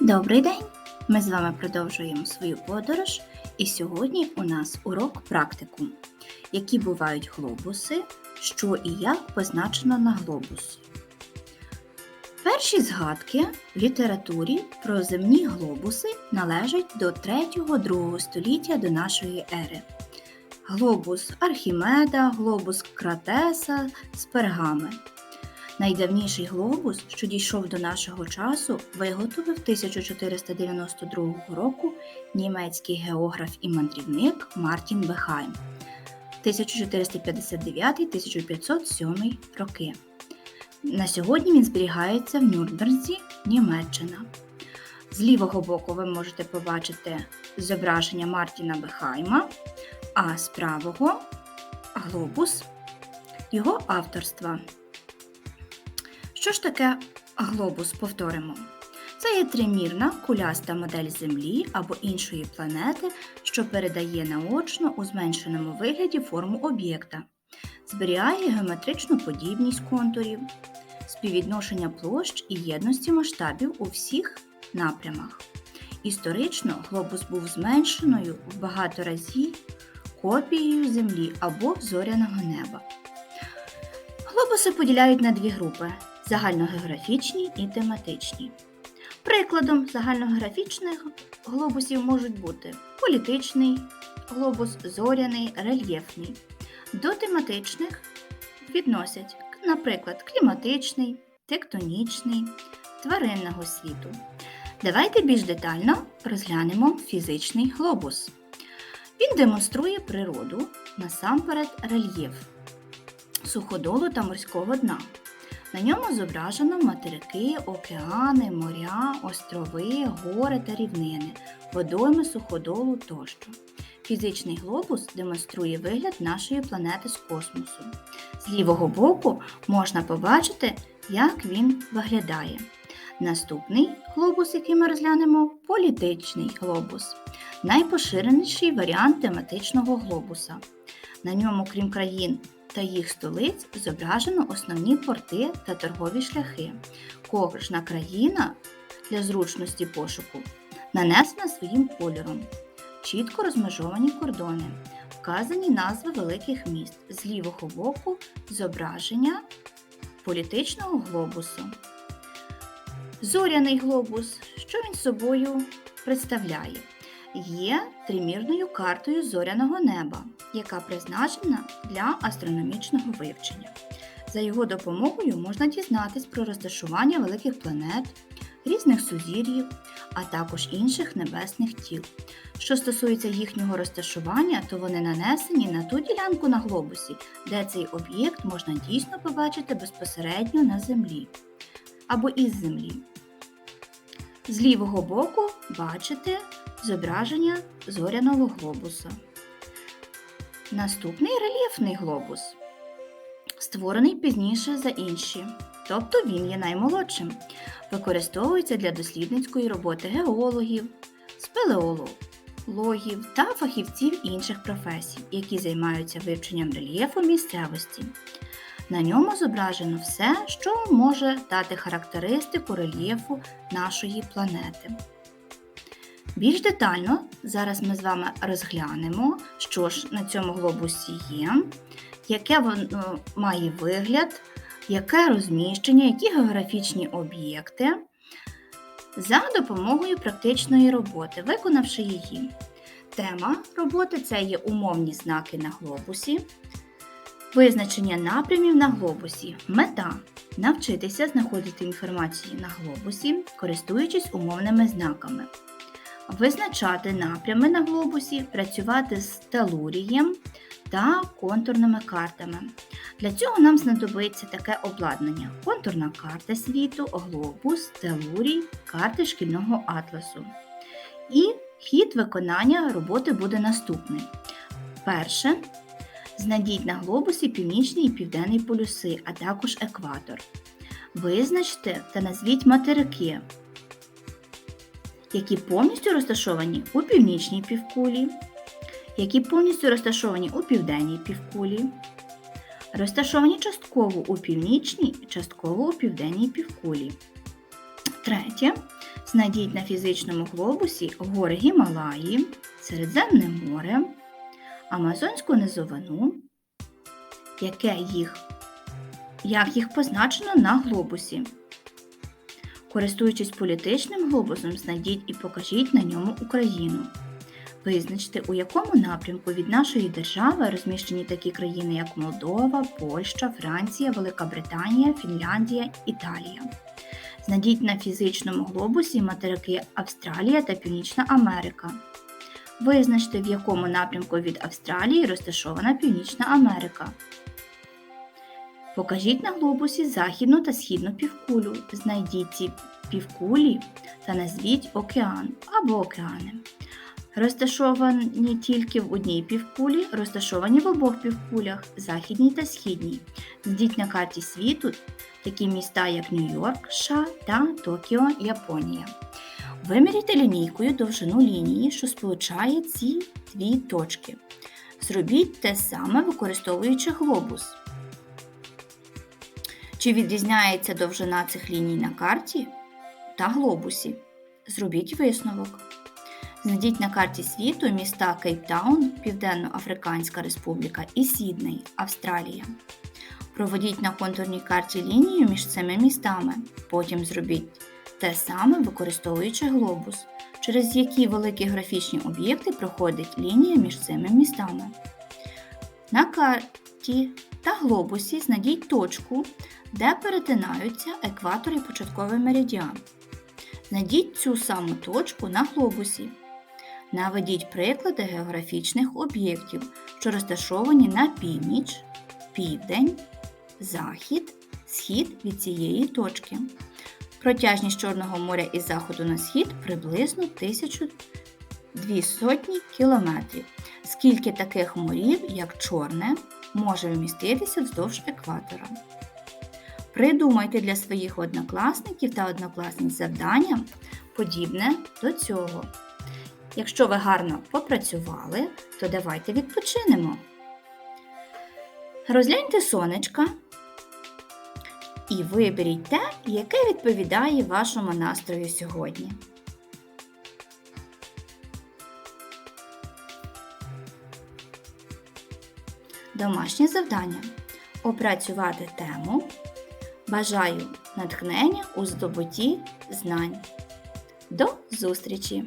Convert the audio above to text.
Добрий день! Ми з вами продовжуємо свою подорож, і сьогодні у нас урок практику. Які бувають глобуси, що і як позначено на глобусі. Перші згадки в літературі про земні глобуси належать до 3-2 століття до нашої ери. Глобус Архімеда, глобус Кратеса пергами. Найдавніший глобус, що дійшов до нашого часу, виготовив 1492 року німецький географ і мандрівник Мартін Бехайм 1459-1507 роки. На сьогодні він зберігається в Нюрнберзі, Німеччина. З лівого боку ви можете побачити зображення Мартіна Бехайма, а з правого глобус його авторства. Що ж таке глобус? Повторимо. Це є тримірна куляста модель Землі або іншої планети, що передає наочно у зменшеному вигляді форму об'єкта, зберігає геометричну подібність контурів, співвідношення площ і єдності масштабів у всіх напрямах. Історично глобус був зменшеною в багато разів копією Землі або зоряного неба. Глобуси поділяють на дві групи загальногеографічні і тематичні. Прикладом загальногеографічних глобусів можуть бути політичний глобус, зоряний, рельєфний. До тематичних відносять, наприклад, кліматичний, тектонічний, тваринного світу. Давайте більш детально розглянемо фізичний глобус. Він демонструє природу, насамперед рельєф суходолу та морського дна. На ньому зображено материки, океани, моря, острови, гори та рівнини, водойми суходолу тощо. Фізичний глобус демонструє вигляд нашої планети з космосу. З лівого боку можна побачити, як він виглядає. Наступний глобус, який ми розглянемо, політичний глобус, найпоширеніший варіант тематичного глобуса. На ньому, крім країн та їх столиць зображено основні порти та торгові шляхи. Кожна країна для зручності пошуку нанесена своїм кольором, чітко розмежовані кордони, вказані назви великих міст з лівого боку зображення політичного глобусу. Зоряний глобус, що він собою представляє? Є тримірною картою зоряного неба, яка призначена для астрономічного вивчення. За його допомогою можна дізнатись про розташування великих планет, різних сузір'їв, а також інших небесних тіл. Що стосується їхнього розташування, то вони нанесені на ту ділянку на глобусі, де цей об'єкт можна дійсно побачити безпосередньо на Землі або із Землі. З лівого боку бачите зображення зоряного глобуса. Наступний рельєфний глобус, створений пізніше за інші, тобто він є наймолодшим. Використовується для дослідницької роботи геологів, спелеологів та фахівців інших професій, які займаються вивченням рельєфу місцевості. На ньому зображено все, що може дати характеристику рельєфу нашої планети. Більш детально зараз ми з вами розглянемо, що ж на цьому глобусі є, яке воно має вигляд, яке розміщення, які географічні об'єкти за допомогою практичної роботи, виконавши її. Тема роботи це є умовні знаки на глобусі, визначення напрямів на глобусі, мета навчитися знаходити інформацію на глобусі, користуючись умовними знаками визначати напрями на глобусі, працювати з телурієм та контурними картами. Для цього нам знадобиться таке обладнання: контурна карта світу, глобус, телурій, карти шкільного атласу. І хід виконання роботи буде наступний. Перше. Знайдіть на глобусі північний і південний полюси, а також екватор. Визначте та назвіть материки, які повністю розташовані у північній півкулі, які повністю розташовані у південній півкулі, розташовані частково у північній, частково у південній півкулі. Третє. Знайдіть на фізичному глобусі гори Гімалаї, Середземне море, Амазонську низовину, яке їх, як їх позначено на глобусі. Користуючись політичним глобусом, знайдіть і покажіть на ньому Україну. Визначте, у якому напрямку від нашої держави розміщені такі країни, як Молдова, Польща, Франція, Велика Британія, Фінляндія, Італія. Знайдіть на фізичному глобусі материки Австралія та Північна Америка. Визначте, в якому напрямку від Австралії розташована Північна Америка. Покажіть на глобусі західну та східну півкулю. Знайдіть ці півкулі та назвіть океан або океани. Розташовані тільки в одній півкулі, розташовані в обох півкулях західній та східній. Знайдіть на карті світу такі міста, як Нью-Йорк, США та Токіо, Японія. Виміряйте лінійкою довжину лінії, що сполучає ці дві точки. Зробіть те саме, використовуючи глобус. Чи відрізняється довжина цих ліній на карті та глобусі? Зробіть висновок. Знайдіть на карті світу міста Кейптаун, Південно-Африканська Республіка і Сідней, Австралія. Проведіть на контурній карті лінію між цими містами. Потім зробіть те саме, використовуючи глобус, через які великі графічні об'єкти проходить лінія між цими містами. На карті та глобусі знайдіть точку, де перетинаються екватор і початковий меридіан. Знайдіть цю саму точку на глобусі. Наведіть приклади географічних об'єктів, що розташовані на північ, південь, захід, схід від цієї точки. Протяжність Чорного моря із заходу на схід приблизно 1200 кілометрів. Скільки таких морів, як Чорне, може вміститися вздовж екватора? Придумайте для своїх однокласників та однокласниць завдання, подібне до цього. Якщо ви гарно попрацювали, то давайте відпочинемо. Розгляньте сонечка і виберіть те, яке відповідає вашому настрою сьогодні. Домашнє завдання. Опрацювати тему. Бажаю натхнення у здобутті знань. До зустрічі!